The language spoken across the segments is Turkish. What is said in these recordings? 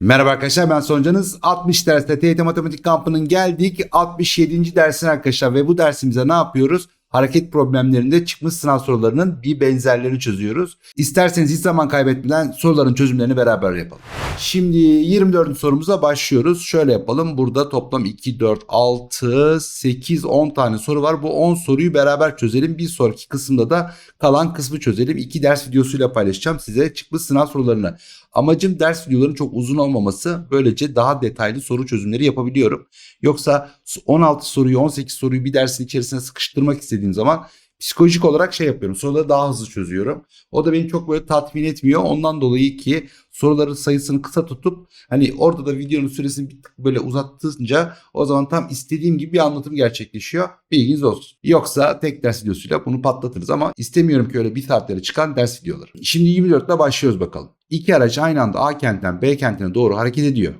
Merhaba arkadaşlar ben Soncanız. 60 derste TYT Matematik Kampı'nın geldik 67. dersine arkadaşlar ve bu dersimizde ne yapıyoruz? Hareket problemlerinde çıkmış sınav sorularının bir benzerlerini çözüyoruz. İsterseniz hiç zaman kaybetmeden soruların çözümlerini beraber yapalım. Şimdi 24. sorumuza başlıyoruz. Şöyle yapalım. Burada toplam 2, 4, 6, 8, 10 tane soru var. Bu 10 soruyu beraber çözelim. Bir sonraki kısımda da kalan kısmı çözelim. İki ders videosuyla paylaşacağım size çıkmış sınav sorularını. Amacım ders videolarının çok uzun olmaması. Böylece daha detaylı soru çözümleri yapabiliyorum. Yoksa 16 soruyu 18 soruyu bir dersin içerisine sıkıştırmak istediğim zaman psikolojik olarak şey yapıyorum. Soruları daha hızlı çözüyorum. O da beni çok böyle tatmin etmiyor. Ondan dolayı ki soruların sayısını kısa tutup hani orada da videonun süresini bir tık böyle uzattınca o zaman tam istediğim gibi bir anlatım gerçekleşiyor. Bilginiz olsun. Yoksa tek ders videosuyla bunu patlatırız ama istemiyorum ki öyle bir saatlere çıkan ders videoları. Şimdi 24'te başlıyoruz bakalım. İki araç aynı anda A kentten B kentine doğru hareket ediyor.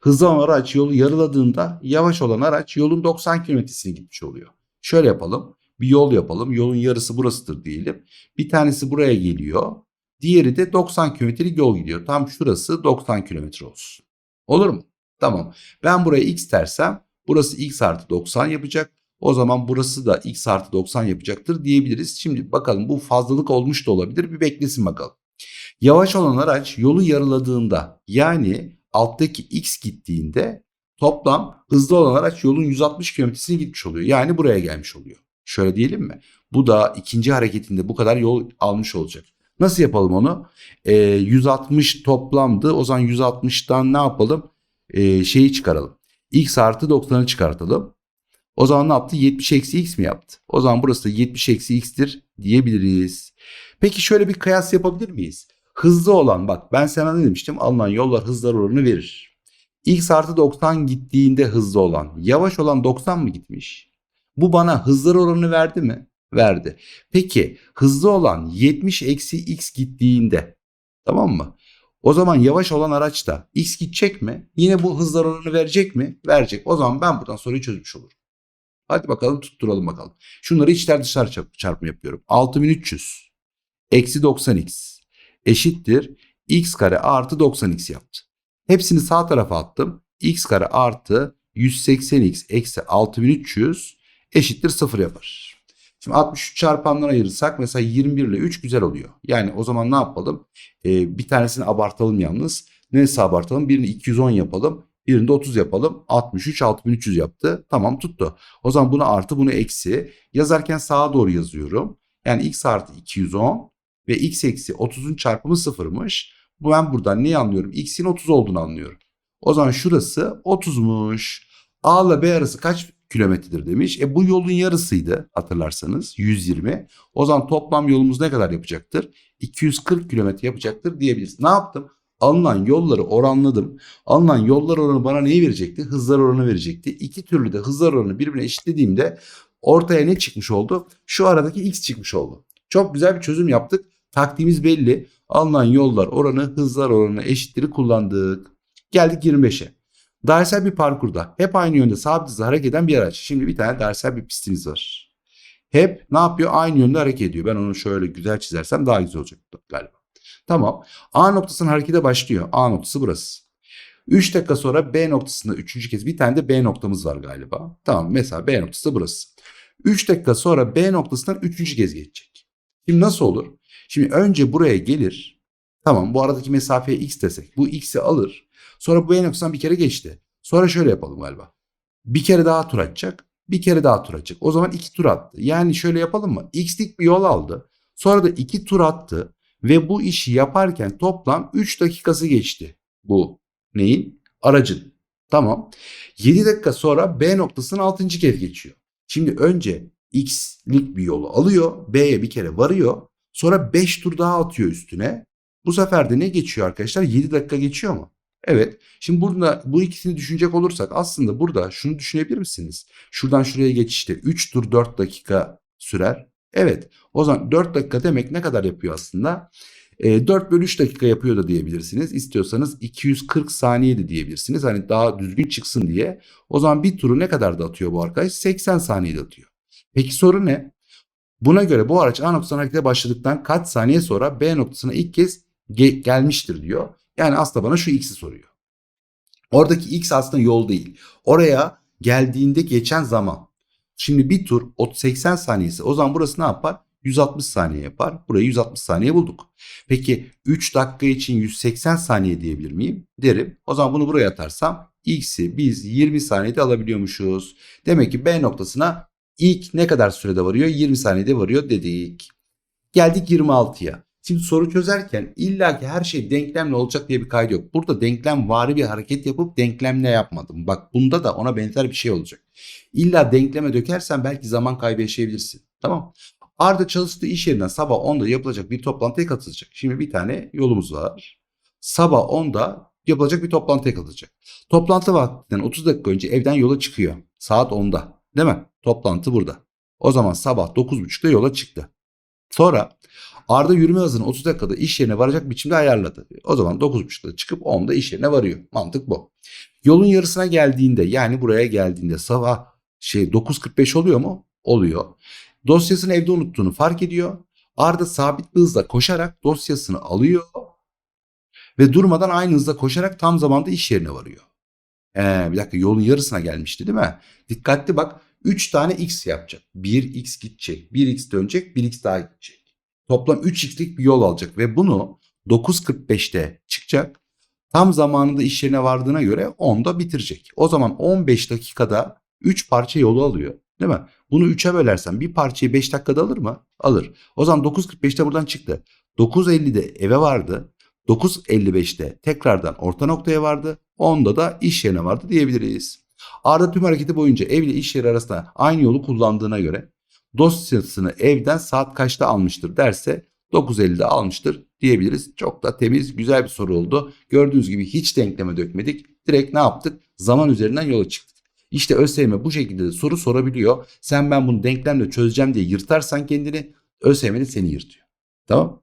Hızlı olan araç yolu yarıladığında yavaş olan araç yolun 90 kilometresini gitmiş oluyor. Şöyle yapalım. Bir yol yapalım. Yolun yarısı burasıdır diyelim. Bir tanesi buraya geliyor. Diğeri de 90 kilometrelik yol gidiyor. Tam şurası 90 kilometre olsun. Olur mu? Tamam. Ben buraya x dersem burası x artı 90 yapacak. O zaman burası da x artı 90 yapacaktır diyebiliriz. Şimdi bakalım bu fazlalık olmuş da olabilir. Bir beklesin bakalım. Yavaş olan araç yolu yarıladığında yani alttaki x gittiğinde toplam hızlı olan araç yolun 160 kilometresini gitmiş oluyor. Yani buraya gelmiş oluyor. Şöyle diyelim mi? Bu da ikinci hareketinde bu kadar yol almış olacak. Nasıl yapalım onu? Ee, 160 toplamdı. O zaman 160'tan ne yapalım? Ee, şeyi çıkaralım. X artı 90'ı çıkartalım. O zaman ne yaptı? 70 eksi x mi yaptı? O zaman burası da 70 eksi x'tir diyebiliriz. Peki şöyle bir kıyas yapabilir miyiz? Hızlı olan bak ben sana ne demiştim? Alınan yollar hızlar oranı verir. X artı 90 gittiğinde hızlı olan yavaş olan 90 mı gitmiş? Bu bana hızlar oranı verdi mi? Verdi. Peki hızlı olan 70 eksi x gittiğinde tamam mı? O zaman yavaş olan araçta x gidecek mi? Yine bu hızlar oranı verecek mi? Verecek. O zaman ben buradan soruyu çözmüş olurum. Hadi bakalım tutturalım bakalım. Şunları içler dışarı çarp çarpımı yapıyorum. 6300 eksi 90x eşittir x kare artı 90x yaptı. Hepsini sağ tarafa attım. x kare artı 180x eksi 6300 eşittir 0 yapar. Şimdi 63 çarpanlara ayırırsak mesela 21 ile 3 güzel oluyor. Yani o zaman ne yapalım? Ee, bir tanesini abartalım yalnız. Neresi abartalım? Birini 210 yapalım. Birinde 30 yapalım. 63 6300 yaptı. Tamam tuttu. O zaman bunu artı bunu eksi. Yazarken sağa doğru yazıyorum. Yani x artı 210 ve x eksi 30'un çarpımı sıfırmış. Bu ben buradan neyi anlıyorum? x'in 30 olduğunu anlıyorum. O zaman şurası 30'muş. A ile B arası kaç kilometredir demiş. E bu yolun yarısıydı hatırlarsanız 120. O zaman toplam yolumuz ne kadar yapacaktır? 240 kilometre yapacaktır diyebiliriz. Ne yaptım? Alınan yolları oranladım. Alınan yollar oranı bana neyi verecekti? Hızlar oranı verecekti. İki türlü de hızlar oranı birbirine eşitlediğimde ortaya ne çıkmış oldu? Şu aradaki x çıkmış oldu. Çok güzel bir çözüm yaptık. Taktiğimiz belli. Alınan yollar oranı hızlar oranı eşitleri kullandık. Geldik 25'e. Dairesel bir parkurda hep aynı yönde sabit hızla hareket eden bir araç. Şimdi bir tane dairesel bir pistimiz var. Hep ne yapıyor? Aynı yönde hareket ediyor. Ben onu şöyle güzel çizersem daha güzel olacak galiba. Tamam. A noktasının harekete başlıyor. A noktası burası. 3 dakika sonra B noktasında üçüncü kez bir tane de B noktamız var galiba. Tamam mesela B noktası burası. 3 dakika sonra B noktasından üçüncü kez geçecek. Şimdi nasıl olur? Şimdi önce buraya gelir. Tamam bu aradaki mesafeye x desek. Bu x'i alır. Sonra bu B noktasından bir kere geçti. Sonra şöyle yapalım galiba. Bir kere daha tur atacak. Bir kere daha tur atacak. O zaman iki tur attı. Yani şöyle yapalım mı? X'lik bir yol aldı. Sonra da iki tur attı. Ve bu işi yaparken toplam 3 dakikası geçti. Bu neyin? Aracın. Tamam. 7 dakika sonra B noktasının 6. kez geçiyor. Şimdi önce X'lik bir yolu alıyor. B'ye bir kere varıyor. Sonra 5 tur daha atıyor üstüne. Bu sefer de ne geçiyor arkadaşlar? 7 dakika geçiyor mu? Evet. Şimdi burada bu ikisini düşünecek olursak aslında burada şunu düşünebilir misiniz? Şuradan şuraya geçişte 3 tur 4 dakika sürer. Evet. O zaman 4 dakika demek ne kadar yapıyor aslında? E, 4 bölü 3 dakika yapıyor da diyebilirsiniz. İstiyorsanız 240 saniye de diyebilirsiniz. Hani daha düzgün çıksın diye. O zaman bir turu ne kadar da atıyor bu arkadaş? 80 saniyede atıyor. Peki soru ne? Buna göre bu araç A noktasına harekete başladıktan kaç saniye sonra B noktasına ilk kez ge- gelmiştir diyor. Yani aslında bana şu x'i soruyor. Oradaki x aslında yol değil. Oraya geldiğinde geçen zaman. Şimdi bir tur 80 saniyesi. O zaman burası ne yapar? 160 saniye yapar. Burayı 160 saniye bulduk. Peki 3 dakika için 180 saniye diyebilir miyim? Derim. O zaman bunu buraya atarsam x'i biz 20 saniyede alabiliyormuşuz. Demek ki B noktasına ilk ne kadar sürede varıyor? 20 saniyede varıyor dedik. Geldik 26'ya. Şimdi soru çözerken illaki her şey denklemle olacak diye bir kaydı yok. Burada denklem vari bir hareket yapıp denklemle yapmadım. Bak bunda da ona benzer bir şey olacak. İlla denkleme dökersen belki zaman kaybı yaşayabilirsin. Tamam Arda çalıştığı iş yerinden sabah 10'da yapılacak bir toplantıya katılacak. Şimdi bir tane yolumuz var. Sabah 10'da yapılacak bir toplantıya katılacak. Toplantı vaktinden 30 dakika önce evden yola çıkıyor. Saat 10'da. Değil mi? Toplantı burada. O zaman sabah 9.30'da yola çıktı. Sonra Arda yürüme hızını 30 dakikada iş yerine varacak biçimde ayarladı. O zaman 9.30'da çıkıp 10'da iş yerine varıyor. Mantık bu. Yolun yarısına geldiğinde yani buraya geldiğinde sabah şey 9.45 oluyor mu? Oluyor. Dosyasını evde unuttuğunu fark ediyor. Arda sabit bir hızla koşarak dosyasını alıyor ve durmadan aynı hızla koşarak tam zamanda iş yerine varıyor. Ee, bir dakika yolun yarısına gelmişti değil mi? Dikkatli bak 3 tane x yapacak. 1x gidecek, 1x dönecek, 1x daha gidecek. Toplam 3x'lik bir yol alacak ve bunu 9.45'te çıkacak. Tam zamanında iş yerine vardığına göre 10'da bitirecek. O zaman 15 dakikada 3 parça yolu alıyor. Değil mi? Bunu 3'e bölersen bir parçayı 5 dakikada alır mı? Alır. O zaman 9.45'te buradan çıktı. 9.50'de eve vardı. 9.55'te tekrardan orta noktaya vardı. 10'da da iş yerine vardı diyebiliriz. Arda tüm hareketi boyunca ev ile iş yeri arasında aynı yolu kullandığına göre dosyasını evden saat kaçta almıştır derse 9.50'de almıştır diyebiliriz. Çok da temiz, güzel bir soru oldu. Gördüğünüz gibi hiç denkleme dökmedik. Direkt ne yaptık? Zaman üzerinden yola çıktık. İşte ÖSYM bu şekilde de soru sorabiliyor. Sen ben bunu denklemle çözeceğim diye yırtarsan kendini ÖSYM de seni yırtıyor. Tamam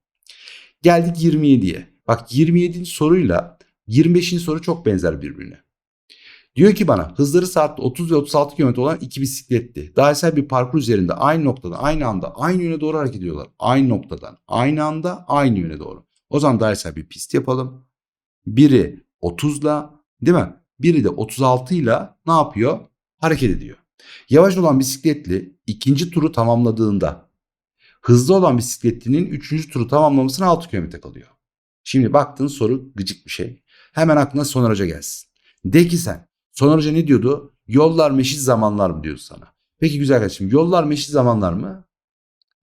Geldik 27'ye. Bak 27. soruyla 25. soru çok benzer birbirine. Diyor ki bana hızları saatte 30 ve 36 km olan iki bisikletti. Dairesel bir parkur üzerinde aynı noktada aynı anda aynı yöne doğru hareket ediyorlar. Aynı noktadan aynı anda aynı yöne doğru. O zaman dairesel bir pist yapalım. Biri 30'la değil mi? Biri de 36 ile ne yapıyor? Hareket ediyor. Yavaş olan bisikletli ikinci turu tamamladığında hızlı olan bisikletlinin üçüncü turu tamamlamasına 6 km kalıyor. Şimdi baktığın soru gıcık bir şey. Hemen aklına Soner Hoca gelsin. De ki sen Soner Hoca ne diyordu? Yollar meşit zamanlar mı diyordu sana. Peki güzel kardeşim yollar meşit zamanlar mı?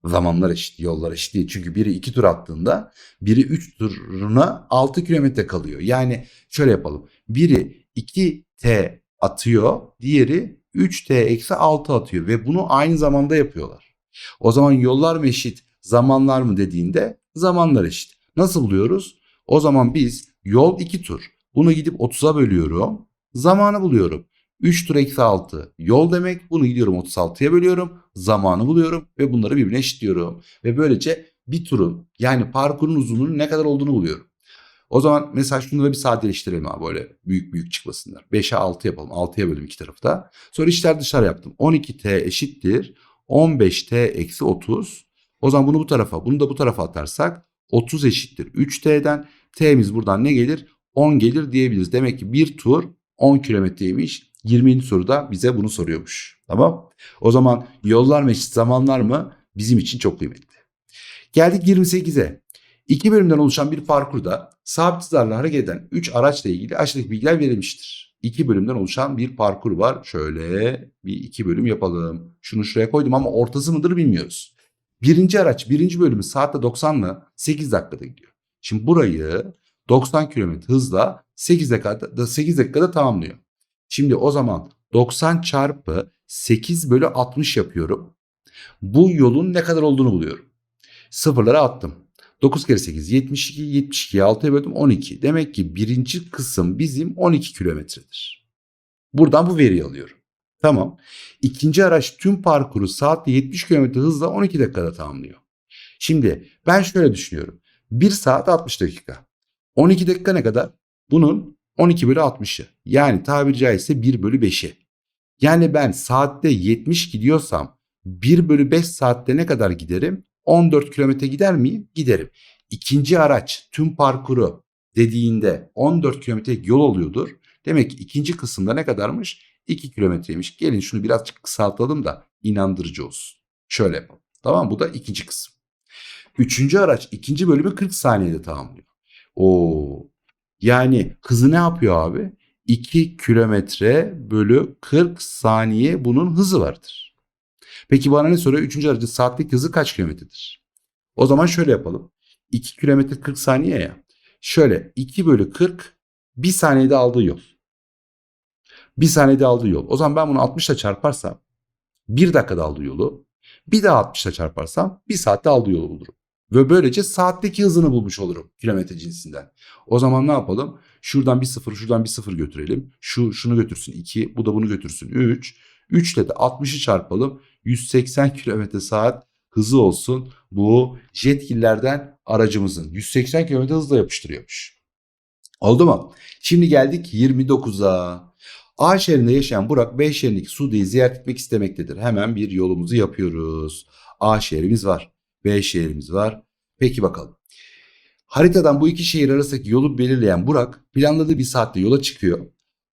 Zamanlar eşit, yollar eşit değil. Çünkü biri iki tur attığında biri üç turuna 6 kilometre kalıyor. Yani şöyle yapalım. Biri 2T atıyor, diğeri 3T eksi 6 atıyor ve bunu aynı zamanda yapıyorlar. O zaman yollar mı eşit, zamanlar mı dediğinde zamanlar eşit. Nasıl buluyoruz? O zaman biz yol 2 tur. Bunu gidip 30'a bölüyorum. Zamanı buluyorum. 3 tur eksi 6 yol demek. Bunu gidiyorum 36'ya bölüyorum. Zamanı buluyorum ve bunları birbirine eşitliyorum. Ve böylece bir turun yani parkurun uzunluğunun ne kadar olduğunu buluyorum. O zaman mesela şunları bir sadeleştirelim abi böyle büyük büyük çıkmasınlar. 5'e 6 yapalım. 6'ya bölüm iki tarafta. Sonra içler dışarı yaptım. 12t eşittir. 15t eksi 30. O zaman bunu bu tarafa bunu da bu tarafa atarsak 30 eşittir 3t'den. T'miz buradan ne gelir? 10 gelir diyebiliriz. Demek ki bir tur 10 kilometreymiş. 20. soruda bize bunu soruyormuş. Tamam. O zaman yollar mı zamanlar mı bizim için çok kıymetli. Geldik 28'e. İki bölümden oluşan bir parkurda sabit hızlarla hareket eden 3 araçla ilgili aşağıdaki bilgiler verilmiştir. İki bölümden oluşan bir parkur var. Şöyle bir iki bölüm yapalım. Şunu şuraya koydum ama ortası mıdır bilmiyoruz. Birinci araç birinci bölümü saatte 90 ile 8 dakikada gidiyor. Şimdi burayı 90 km hızla 8 dakikada, 8 dakikada tamamlıyor. Şimdi o zaman 90 çarpı 8 bölü 60 yapıyorum. Bu yolun ne kadar olduğunu buluyorum. Sıfırlara attım. 9 kere 8 72 72'ye 6'ya böldüm 12. Demek ki birinci kısım bizim 12 kilometredir. Buradan bu veriyi alıyorum. Tamam. İkinci araç tüm parkuru saatte 70 km hızla 12 dakikada tamamlıyor. Şimdi ben şöyle düşünüyorum. 1 saat 60 dakika. 12 dakika ne kadar? Bunun 12 bölü 60'ı. Yani tabiri caizse 1 bölü 5'i. Yani ben saatte 70 gidiyorsam 1 bölü 5 saatte ne kadar giderim? 14 kilometre gider miyim? Giderim. İkinci araç tüm parkuru dediğinde 14 kilometre yol oluyordur. Demek ki ikinci kısımda ne kadarmış? 2 kilometreymiş. Gelin şunu birazcık kısaltalım da inandırıcı olsun. Şöyle yapalım. Tamam bu da ikinci kısım. Üçüncü araç ikinci bölümü 40 saniyede tamamlıyor. Oo. Yani hızı ne yapıyor abi? 2 kilometre bölü 40 saniye bunun hızı vardır. Peki bana ne soruyor? Üçüncü aracın saatlik hızı kaç kilometredir? O zaman şöyle yapalım. 2 kilometre 40 saniye ya. Şöyle 2 bölü 40 bir saniyede aldığı yol. Bir saniyede aldığı yol. O zaman ben bunu 60 ile çarparsam 1 dakikada aldığı yolu bir daha 60 ile çarparsam 1 saatte aldığı yolu bulurum. Ve böylece saatteki hızını bulmuş olurum kilometre cinsinden. O zaman ne yapalım? Şuradan bir sıfır, şuradan bir sıfır götürelim. Şu şunu götürsün 2, bu da bunu götürsün 3. 3 ile de 60'ı çarpalım. 180 kilometre saat hızı olsun. Bu Jetgiller'den aracımızın 180 kilometre hızla yapıştırıyormuş. Oldu mu? Şimdi geldik 29'a. A şehrinde yaşayan Burak B şehrindeki Sude'yi ziyaret etmek istemektedir. Hemen bir yolumuzu yapıyoruz. A şehrimiz var. B şehrimiz var. Peki bakalım. Haritadan bu iki şehir arasındaki yolu belirleyen Burak planladığı bir saatte yola çıkıyor.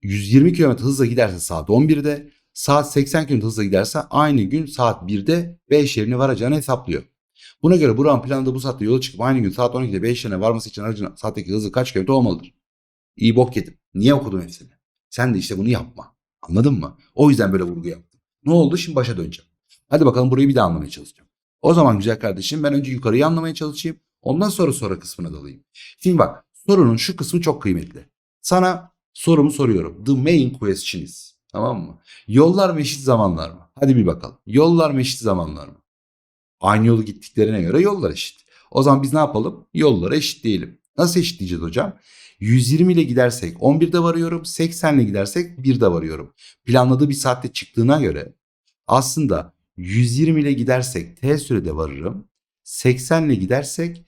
120 km hızla giderse saat 11'de, saat 80 km hızla giderse aynı gün saat 1'de B şehrine varacağını hesaplıyor. Buna göre Burak'ın planladığı bu saatte yola çıkıp aynı gün saat 12'de B şehrine varması için aracın saatteki hızı kaç km olmalıdır? İyi bok yedim. Niye okudum hepsini? Sen de işte bunu yapma. Anladın mı? O yüzden böyle vurgu yaptım. Ne oldu? Şimdi başa döneceğim. Hadi bakalım burayı bir daha anlamaya çalışacağım. O zaman güzel kardeşim ben önce yukarıyı anlamaya çalışayım. Ondan sonra sonra kısmına dalayım. Şimdi bak sorunun şu kısmı çok kıymetli. Sana sorumu soruyorum. The main question is. Tamam mı? Yollar mı eşit zamanlar mı? Hadi bir bakalım. Yollar mı eşit zamanlar mı? Aynı yolu gittiklerine göre yollar eşit. O zaman biz ne yapalım? Yolları eşitleyelim. Nasıl eşitleyeceğiz hocam? 120 ile gidersek 11'de varıyorum. 80 ile gidersek 1'de varıyorum. Planladığı bir saatte çıktığına göre aslında 120 ile gidersek t sürede varırım. 80 ile gidersek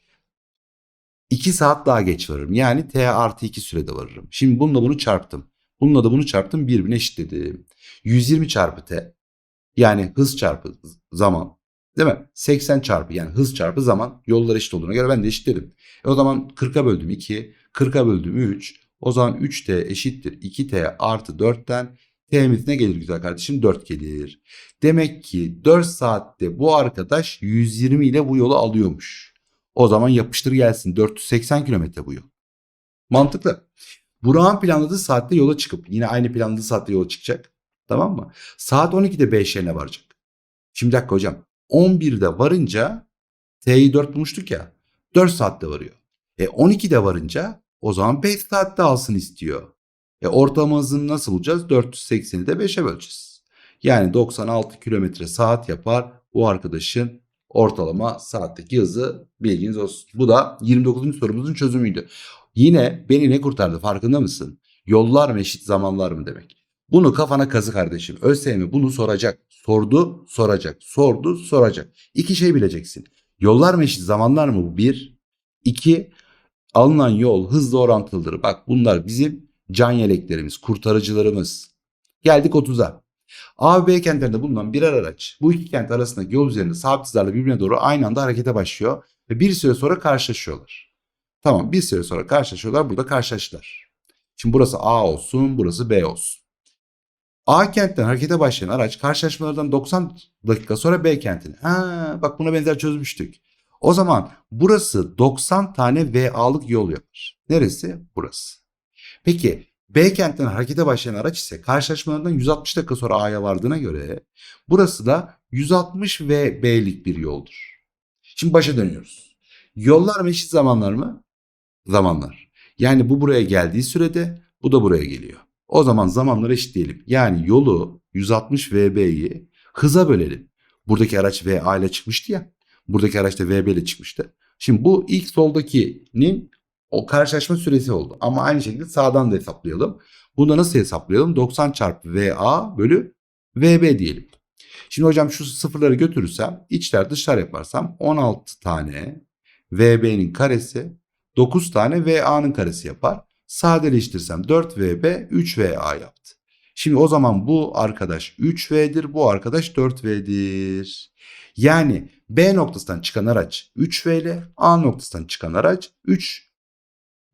2 saat daha geç varırım. Yani t artı 2 sürede varırım. Şimdi bununla bunu çarptım. Bununla da bunu çarptım birbirine eşitledim. 120 çarpı t yani hız çarpı zaman değil mi? 80 çarpı yani hız çarpı zaman yollar eşit olduğuna göre ben de eşitledim. E o zaman 40'a böldüm 2, 40'a böldüm 3. O zaman 3t eşittir 2t artı 4'ten T'miz ne gelir güzel kardeşim? 4 gelir. Demek ki 4 saatte bu arkadaş 120 ile bu yolu alıyormuş. O zaman yapıştır gelsin. 480 kilometre bu yol. Mantıklı. Burak'ın planladığı saatte yola çıkıp yine aynı planladığı saatte yola çıkacak. Tamam mı? Saat 12'de B şehrine varacak. Şimdi dakika hocam. 11'de varınca T'yi 4 bulmuştuk ya. 4 saatte varıyor. E 12'de varınca o zaman 5 saatte alsın istiyor. E ortalama hızını nasıl bulacağız? 480'i de 5'e böleceğiz. Yani 96 kilometre saat yapar bu arkadaşın ortalama saatteki hızı bilginiz olsun. Bu da 29. sorumuzun çözümüydü. Yine beni ne kurtardı farkında mısın? Yollar mı eşit zamanlar mı demek. Bunu kafana kazı kardeşim. ÖSYM bunu soracak. Sordu, soracak. Sordu, soracak. İki şey bileceksin. Yollar mı eşit zamanlar mı bu? Bir. İki, alınan yol hızla orantılıdır. Bak bunlar bizim can yeleklerimiz, kurtarıcılarımız. Geldik 30'a. A ve B kentlerinde bulunan birer araç bu iki kent arasındaki yol üzerinde sabit hızlarla birbirine doğru aynı anda harekete başlıyor ve bir süre sonra karşılaşıyorlar. Tamam bir süre sonra karşılaşıyorlar burada karşılaştılar. Şimdi burası A olsun burası B olsun. A kentten harekete başlayan araç karşılaşmalardan 90 dakika sonra B kentine. Ha, bak buna benzer çözmüştük. O zaman burası 90 tane VA'lık yol yapar. Neresi? Burası. Peki B kentten harekete başlayan araç ise karşılaşmalarından 160 dakika sonra A'ya vardığına göre burası da 160 ve B'lik bir yoldur. Şimdi başa dönüyoruz. Yollar mı eşit zamanlar mı? Zamanlar. Yani bu buraya geldiği sürede bu da buraya geliyor. O zaman zamanları eşitleyelim. Yani yolu 160 VB'yi hıza bölelim. Buradaki araç VA ile çıkmıştı ya. Buradaki araç da VB ile çıkmıştı. Şimdi bu ilk soldakinin o karşılaşma süresi oldu. Ama aynı şekilde sağdan da hesaplayalım. Bunu da nasıl hesaplayalım? 90 çarpı VA bölü VB diyelim. Şimdi hocam şu sıfırları götürürsem içler dışlar yaparsam 16 tane VB'nin karesi 9 tane VA'nın karesi yapar. Sadeleştirsem 4VB 3VA yaptı. Şimdi o zaman bu arkadaş 3V'dir, bu arkadaş 4V'dir. Yani B noktasından çıkan araç 3V ile A noktasından çıkan araç 3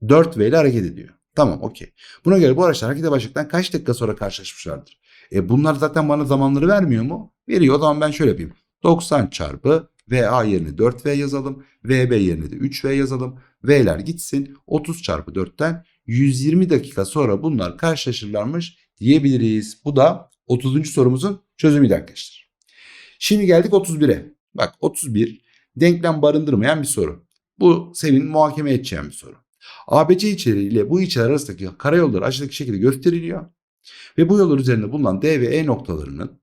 4V ile hareket ediyor. Tamam okey. Buna göre bu araçlar harekete başladıktan kaç dakika sonra karşılaşmışlardır? E bunlar zaten bana zamanları vermiyor mu? Veriyor. O zaman ben şöyle yapayım. 90 çarpı VA yerine 4V yazalım. VB yerine de 3V yazalım. V'ler gitsin. 30 çarpı 4'ten 120 dakika sonra bunlar karşılaşırlarmış diyebiliriz. Bu da 30. sorumuzun çözümüydü arkadaşlar. Şimdi geldik 31'e. Bak 31 denklem barındırmayan bir soru. Bu senin muhakeme edeceğin bir soru. ABC içeriğiyle bu içeriğler arasındaki karayolları aşağıdaki şekilde gösteriliyor. Ve bu yollar üzerinde bulunan D ve E noktalarının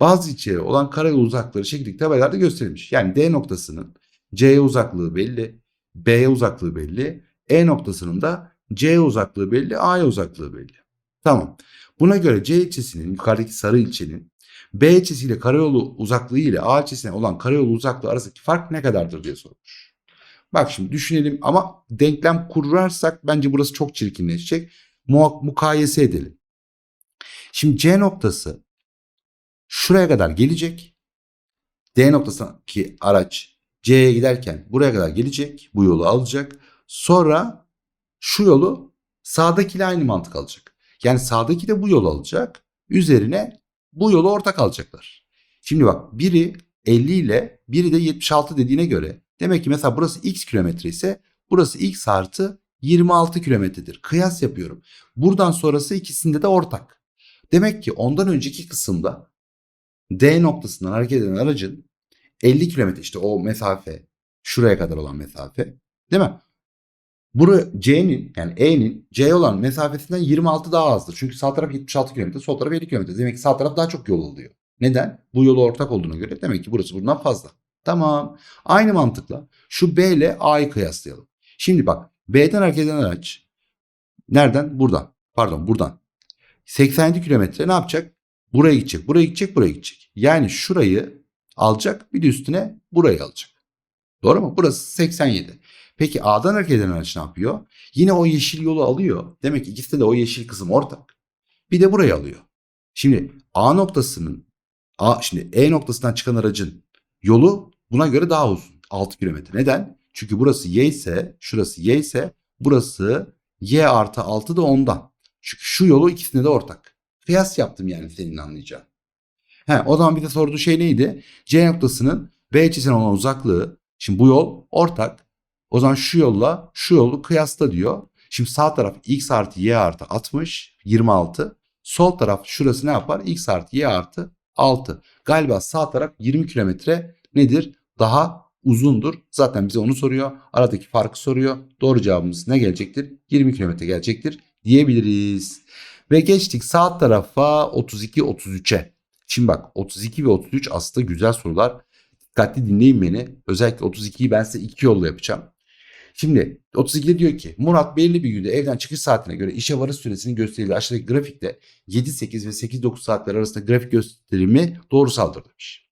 bazı içeriği olan karayol uzaklığı şekildeki tabelalarda gösterilmiş. Yani D noktasının C'ye uzaklığı belli, B'ye uzaklığı belli, E noktasının da C uzaklığı belli, A'ya uzaklığı belli. Tamam. Buna göre C ilçesinin, yukarıdaki sarı ilçenin B ilçesiyle karayolu uzaklığı ile A ilçesine olan karayolu uzaklığı arasındaki fark ne kadardır diye sormuş. Bak şimdi düşünelim ama denklem kurarsak bence burası çok çirkinleşecek. Mu mukayese edelim. Şimdi C noktası şuraya kadar gelecek. D noktasındaki araç C'ye giderken buraya kadar gelecek. Bu yolu alacak. Sonra şu yolu sağdakiyle aynı mantık alacak. Yani sağdaki de bu yolu alacak. Üzerine bu yolu ortak alacaklar. Şimdi bak biri 50 ile biri de 76 dediğine göre demek ki mesela burası x kilometre ise burası x artı 26 kilometredir. Kıyas yapıyorum. Buradan sonrası ikisinde de ortak. Demek ki ondan önceki kısımda D noktasından hareket eden aracın 50 kilometre işte o mesafe şuraya kadar olan mesafe değil mi? Buraya C'nin yani E'nin C olan mesafesinden 26 daha azdır. Çünkü sağ taraf 76 kilometre, sol taraf 50 kilometre. Demek ki sağ taraf daha çok yol alıyor. Neden? Bu yolu ortak olduğuna göre demek ki burası bundan fazla. Tamam. Aynı mantıkla şu B ile A'yı kıyaslayalım. Şimdi bak B'den hareket eden araç nereden? Buradan. Pardon buradan. 87 kilometre ne yapacak? Buraya gidecek, buraya gidecek, buraya gidecek. Yani şurayı alacak bir de üstüne burayı alacak. Doğru mu? Burası 87. Peki A'dan hareket eden araç ne yapıyor? Yine o yeşil yolu alıyor. Demek ki ikisi de o yeşil kısım ortak. Bir de burayı alıyor. Şimdi A noktasının A şimdi E noktasından çıkan aracın yolu buna göre daha uzun. 6 kilometre. Neden? Çünkü burası Y ise, şurası Y ise burası Y artı 6 da ondan. Çünkü şu yolu ikisine de ortak. Kıyas yaptım yani senin anlayacağın. He, o zaman bir de sorduğu şey neydi? C noktasının B açısına olan uzaklığı. Şimdi bu yol ortak. O zaman şu yolla şu yolu kıyasla diyor. Şimdi sağ taraf x artı y artı 60 26. Sol taraf şurası ne yapar? x artı y artı 6. Galiba sağ taraf 20 kilometre nedir? Daha uzundur. Zaten bize onu soruyor. Aradaki farkı soruyor. Doğru cevabımız ne gelecektir? 20 kilometre gelecektir diyebiliriz. Ve geçtik sağ tarafa 32-33'e. Şimdi bak 32 ve 33 aslında güzel sorular. Dikkatli dinleyin beni. Özellikle 32'yi ben size iki yolla yapacağım. Şimdi 32'de diyor ki Murat belirli bir günde evden çıkış saatine göre işe varış süresini gösterildiği aşağıdaki grafikte 7-8 ve 8-9 saatler arasında grafik gösterimi doğrusaldır demiş.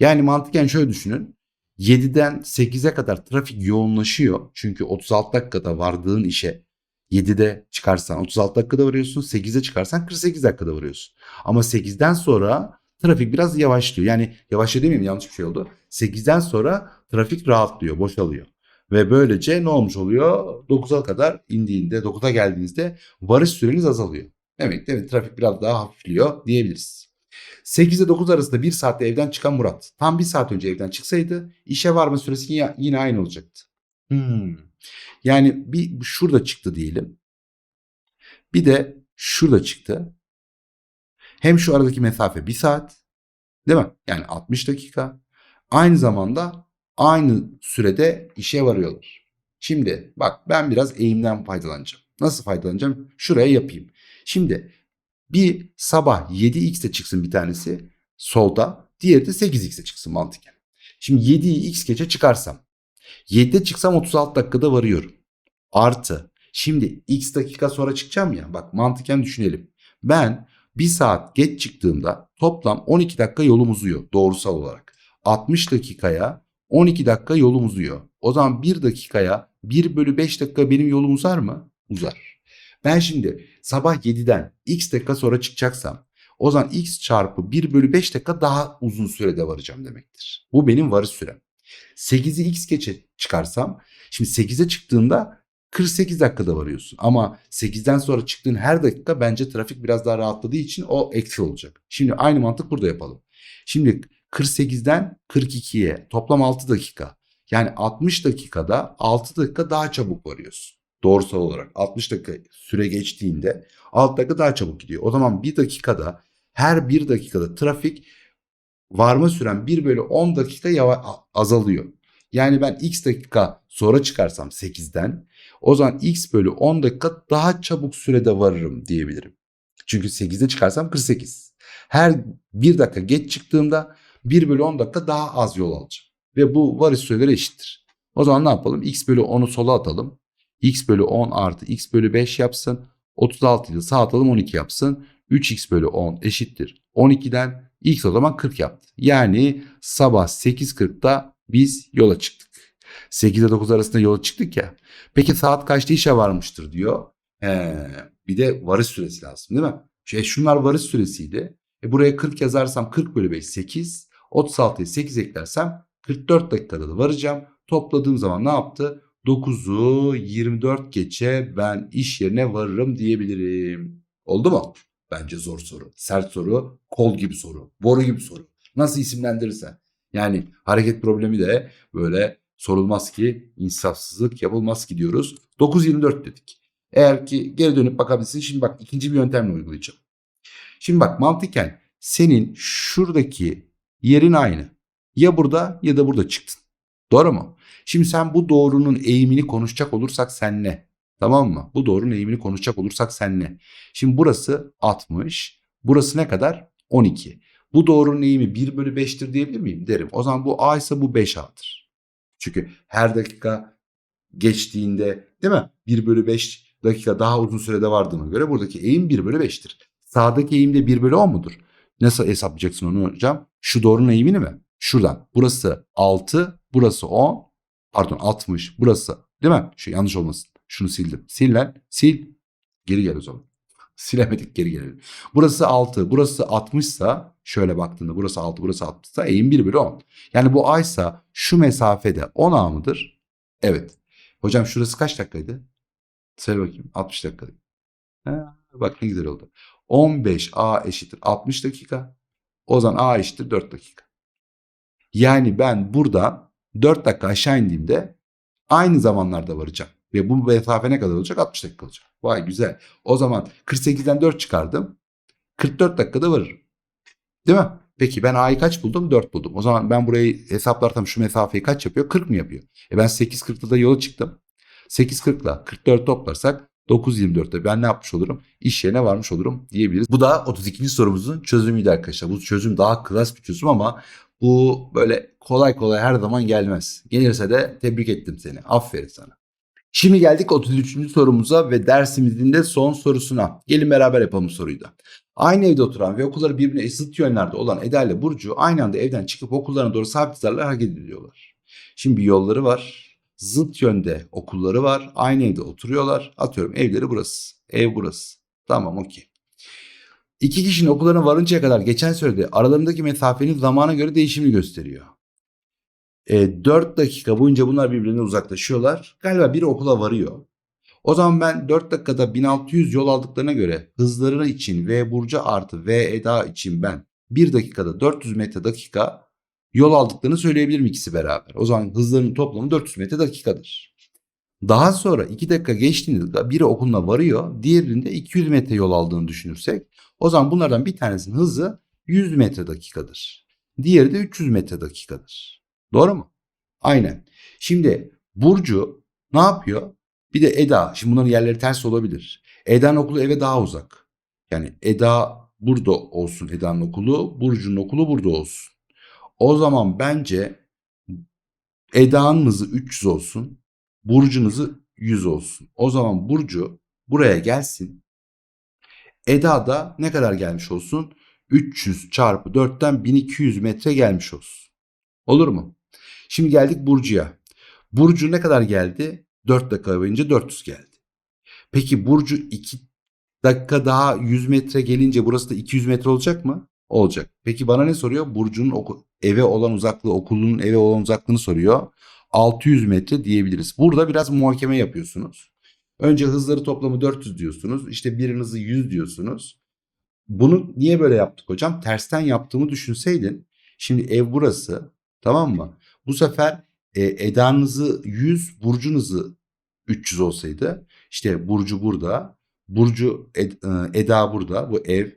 Yani mantıken şöyle düşünün. 7'den 8'e kadar trafik yoğunlaşıyor. Çünkü 36 dakikada vardığın işe 7'de çıkarsan 36 dakikada varıyorsun. 8'de çıkarsan 48 dakikada varıyorsun. Ama 8'den sonra trafik biraz yavaşlıyor. Yani yavaşlıyor demeyeyim yanlış bir şey oldu. 8'den sonra trafik rahatlıyor, boşalıyor. Ve böylece ne olmuş oluyor? 9'a kadar indiğinde, 9'a geldiğinizde varış süreniz azalıyor. Demek mi? Trafik biraz daha hafifliyor diyebiliriz. 8 ile 9 arasında 1 saatte evden çıkan Murat tam 1 saat önce evden çıksaydı işe varma süresi yine, aynı olacaktı. Hmm. Yani bir şurada çıktı diyelim. Bir de şurada çıktı. Hem şu aradaki mesafe 1 saat değil mi? Yani 60 dakika. Aynı zamanda aynı sürede işe varıyorlar. Şimdi bak ben biraz eğimden faydalanacağım. Nasıl faydalanacağım? Şuraya yapayım. Şimdi bir sabah 7x'e çıksın bir tanesi solda. Diğeri de 8x'e çıksın mantıken. Şimdi 7'yi x geçe çıkarsam 7'de çıksam 36 dakikada varıyorum. Artı şimdi x dakika sonra çıkacağım ya bak mantıken düşünelim. Ben bir saat geç çıktığımda toplam 12 dakika yolum uzuyor doğrusal olarak. 60 dakikaya 12 dakika yolum uzuyor. O zaman 1 dakikaya 1 bölü 5 dakika benim yolum uzar mı? Uzar. Ben şimdi sabah 7'den x dakika sonra çıkacaksam o zaman x çarpı 1 bölü 5 dakika daha uzun sürede varacağım demektir. Bu benim varış sürem. 8'i x geçe çıkarsam şimdi 8'e çıktığımda 48 dakikada varıyorsun. Ama 8'den sonra çıktığın her dakika bence trafik biraz daha rahatladığı için o eksi olacak. Şimdi aynı mantık burada yapalım. Şimdi 48'den 42'ye toplam 6 dakika. Yani 60 dakikada 6 dakika daha çabuk varıyorsun. Doğrusal olarak 60 dakika süre geçtiğinde 6 dakika daha çabuk gidiyor. O zaman 1 dakikada her 1 dakikada trafik varma süren 1 bölü 10 dakika yava- azalıyor. Yani ben x dakika sonra çıkarsam 8'den o zaman x bölü 10 dakika daha çabuk sürede varırım diyebilirim. Çünkü 8'de çıkarsam 48. Her 1 dakika geç çıktığımda 1 bölü 10 dakika daha az yol alacağım. Ve bu varış süreleri eşittir. O zaman ne yapalım? x bölü 10'u sola atalım. X bölü 10 artı x bölü 5 yapsın. 36 ile sağ atalım 12 yapsın. 3x bölü 10 eşittir. 12'den x o zaman 40 yaptı. Yani sabah 8.40'da biz yola çıktık. 8 ile 9 arasında yola çıktık ya. Peki saat kaçta işe varmıştır diyor. He, bir de varış süresi lazım değil mi? Şey, şunlar varış süresiydi. E buraya 40 yazarsam 40 bölü 5 8. 36'ya 8 eklersem 44 dakikada da varacağım. Topladığım zaman ne yaptı? 9'u 24 geçe ben iş yerine varırım diyebilirim. Oldu mu? Bence zor soru. Sert soru, kol gibi soru, boru gibi soru. Nasıl isimlendirirsen. Yani hareket problemi de böyle sorulmaz ki insafsızlık yapılmaz ki diyoruz. 9.24 dedik. Eğer ki geri dönüp bakabilirsin. Şimdi bak ikinci bir yöntemle uygulayacağım. Şimdi bak mantıken senin şuradaki yerin aynı. Ya burada ya da burada çıktın. Doğru mu? Şimdi sen bu doğrunun eğimini konuşacak olursak sen ne? Tamam mı? Bu doğrunun eğimini konuşacak olursak sen ne? Şimdi burası 60. Burası ne kadar? 12. Bu doğrunun eğimi 1 bölü 5'tir diyebilir miyim? Derim. O zaman bu A ise bu 5A'dır. Çünkü her dakika geçtiğinde değil mi? 1 bölü 5 dakika daha uzun sürede vardığına göre buradaki eğim 1 bölü 5'tir. Sağdaki eğim de 1 bölü 10 mudur? Nasıl hesaplayacaksın onu hocam? Şu doğrunun eğimini mi? Şuradan. Burası 6, burası 10. Pardon 60. Burası değil mi? Şu yanlış olmasın. Şunu sildim. Sil lan. Sil. Geri gel o zaman. Silemedik geri gelelim. Burası 6, burası 60 sa şöyle baktığında burası 6, burası 60 sa eğim 1 bölü 10. Yani bu ay ise şu mesafede 10 A mıdır? Evet. Hocam şurası kaç dakikaydı? Söyle bakayım. 60 dakika. Ha, bak ne güzel oldu. 15 A eşittir 60 dakika. O zaman A eşittir 4 dakika. Yani ben buradan 4 dakika aşağı indiğimde aynı zamanlarda varacağım. Ve bu mesafe ne kadar olacak? 60 dakika olacak. Vay güzel. O zaman 48'den 4 çıkardım. 44 dakikada varırım. Değil mi? Peki ben A'yı kaç buldum? 4 buldum. O zaman ben burayı hesaplarsam şu mesafeyi kaç yapıyor? 40 mı yapıyor? E ben 8.40'da da yola çıktım. 8.40 ile 44 toplarsak 9.24'te ben ne yapmış olurum? İş yerine varmış olurum diyebiliriz. Bu da 32. sorumuzun çözümüydü arkadaşlar. Bu çözüm daha klas bir çözüm ama bu böyle kolay kolay her zaman gelmez. Gelirse de tebrik ettim seni. Aferin sana. Şimdi geldik 33. sorumuza ve dersimizin de son sorusuna. Gelin beraber yapalım soruyu da. Aynı evde oturan ve okulları birbirine zıt yönlerde olan Eda ile Burcu aynı anda evden çıkıp okullarına doğru sabit hızlarla hareket ediyorlar. Şimdi bir yolları var. Zıt yönde okulları var. Aynı evde oturuyorlar. Atıyorum evleri burası. Ev burası. Tamam okey. İki kişinin okullarına varıncaya kadar geçen sürede aralarındaki mesafenin zamana göre değişimini gösteriyor. E, 4 dakika boyunca bunlar birbirine uzaklaşıyorlar. Galiba biri okula varıyor. O zaman ben 4 dakikada 1600 yol aldıklarına göre hızları için V Burcu artı V Eda için ben 1 dakikada 400 metre dakika yol aldıklarını söyleyebilirim ikisi beraber. O zaman hızlarının toplamı 400 metre dakikadır. Daha sonra 2 dakika geçtiğinde biri okuluna varıyor, diğerinde 200 metre yol aldığını düşünürsek o zaman bunlardan bir tanesinin hızı 100 metre dakikadır. Diğeri de 300 metre dakikadır. Doğru mu? Aynen. Şimdi Burcu ne yapıyor? Bir de Eda. Şimdi bunların yerleri ters olabilir. Eda'nın okulu eve daha uzak. Yani Eda burada olsun Eda'nın okulu. Burcu'nun okulu burada olsun. O zaman bence Eda'nın hızı 300 olsun. Burcu'nun hızı 100 olsun. O zaman Burcu buraya gelsin. Eda da ne kadar gelmiş olsun? 300 çarpı 4'ten 1200 metre gelmiş olsun. Olur mu? Şimdi geldik Burcu'ya. Burcu ne kadar geldi? 4 dakika boyunca 400 geldi. Peki Burcu 2 dakika daha 100 metre gelince burası da 200 metre olacak mı? Olacak. Peki bana ne soruyor? Burcu'nun eve olan uzaklığı, okulunun eve olan uzaklığını soruyor. 600 metre diyebiliriz. Burada biraz muhakeme yapıyorsunuz. Önce hızları toplamı 400 diyorsunuz. İşte birin hızı 100 diyorsunuz. Bunu niye böyle yaptık hocam? Tersten yaptığımı düşünseydin. Şimdi ev burası tamam mı? Bu sefer e, Eda'nızı 100, Burcu'nuzu 300 olsaydı. işte Burcu burada. Burcu Ed- e, Eda burada. Bu ev.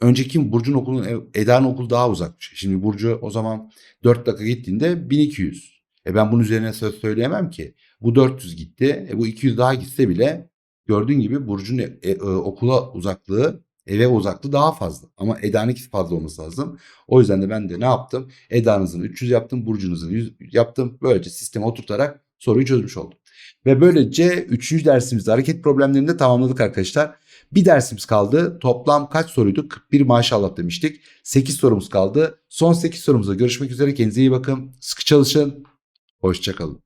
Önceki Burcu'nun okulun Eda'nın okulu daha uzakmış. Şimdi Burcu o zaman 4 dakika gittiğinde 1200. E ben bunun üzerine söz söyleyemem ki. Bu 400 gitti. E bu 200 daha gitse bile gördüğün gibi Burcu'nun e, e, okula uzaklığı eve uzaklığı daha fazla. Ama Eda'nınki fazla olması lazım. O yüzden de ben de ne yaptım? Eda'nızın 300 yaptım, Burcu'nuzun 100 yaptım. Böylece sisteme oturtarak soruyu çözmüş oldum. Ve böylece 3. dersimizde hareket problemlerini de tamamladık arkadaşlar. Bir dersimiz kaldı. Toplam kaç soruydu? 41 maşallah demiştik. 8 sorumuz kaldı. Son 8 sorumuzda görüşmek üzere. Kendinize iyi bakın. Sıkı çalışın. Hoşçakalın.